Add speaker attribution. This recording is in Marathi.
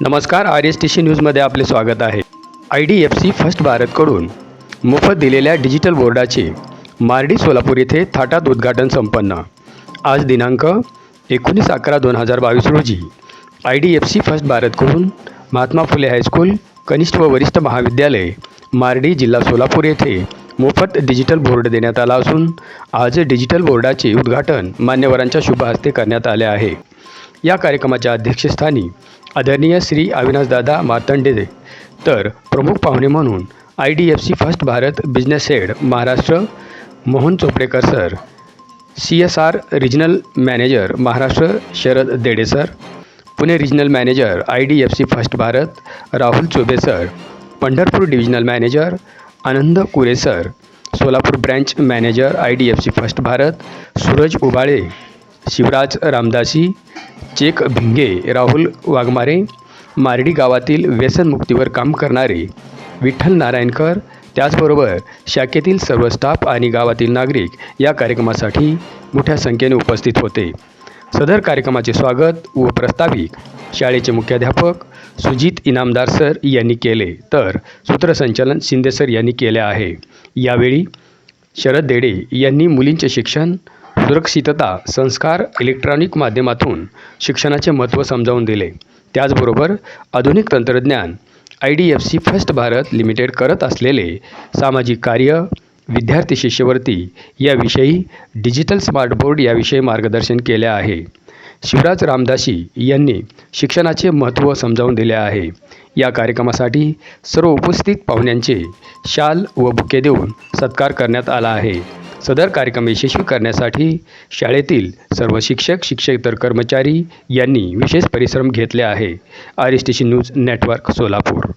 Speaker 1: नमस्कार आर एस टी सी न्यूजमध्ये आपले स्वागत आहे. I D F C first भारतकडून मोफत दिलेल्या डिजिटल बोर्डाचे मार्डी सोलापूर येथे थाटात उद्घाटन संपन्न. आज दिनांक एकोणीस अकरा दोन हजार बावीस रोजी I D F C first भारतकडून Mahatma Phule high school कनिष्ठ व वरिष्ठ महाविद्यालय मार्डी जिल्हा सोलापूर येथे मोफत डिजिटल बोर्ड देण्यात आला असून आज डिजिटल बोर्डाचे उद्घाटन मान्यवरांच्या शुभ हस्ते करण्यात आले आहे. या कार्यक्रमाच्या अध्यक्षस्थानी आदरणीय श्री अविनाशदादा मार्तंडेदे तर प्रमुख पाहुणे म्हणून I D F C first Bharat business head Maharashtra Mohan Chopdekar sir C S R regional manager Maharashtra Sharad Dede sir Pune regional manager I D F C first Bharat Rahul Chobe sir Pandharpur divisional manager Anand Kure sir Solapur branch manager I D F C first Bharat Suraj Ubale Shivraj Ramdasi check Bhinge Rahul Waghmare Mardi गावातील व्यसनमुक्तीवर काम करणारे विठ्ठल नारायणकर त्याचबरोबर शाखेतील सर्व स्टाफ आणि गावातील नागरिक या कार्यक्रमासाठी मोठ्या संख्येने उपस्थित होते. सदर कार्यक्रमाचे स्वागत व प्रस्ताविक शाळेचे मुख्याध्यापक सुजित इनामदार सर यांनी केले. तर सूत्रसंचालन शिंदे सर यांनी केले आहे. यावेळी शरद देडे यांनी मुलींचे शिक्षण सुरक्षितता संस्कार इलेक्ट्रॉनिक माध्यमातून शिक्षणाचे महत्त्व समजावून दिले. त्याचबरोबर आधुनिक तंत्रज्ञान I D F C first Bharat limited करत असलेले सामाजिक कार्य विद्यार्थी शिष्यवृत्ती याविषयी डिजिटल स्मार्ट बोर्ड याविषयी मार्गदर्शन केले आहे. शिवराज रामदासी यांनी शिक्षणाचे महत्त्व समजावून दिले आहे. या कार्यक्रमासाठी सर्व उपस्थित पाहुण्यांचे शाल व बुके देऊन सत्कार करण्यात आला आहे. सदर कार्यक्रम यशस्वी करण्यासाठी शाळेतील सर्व शिक्षक शिक्षकेतर कर्मचारी यांनी विशेष परिश्रम घेतले आहे. R S T C news network Solapur.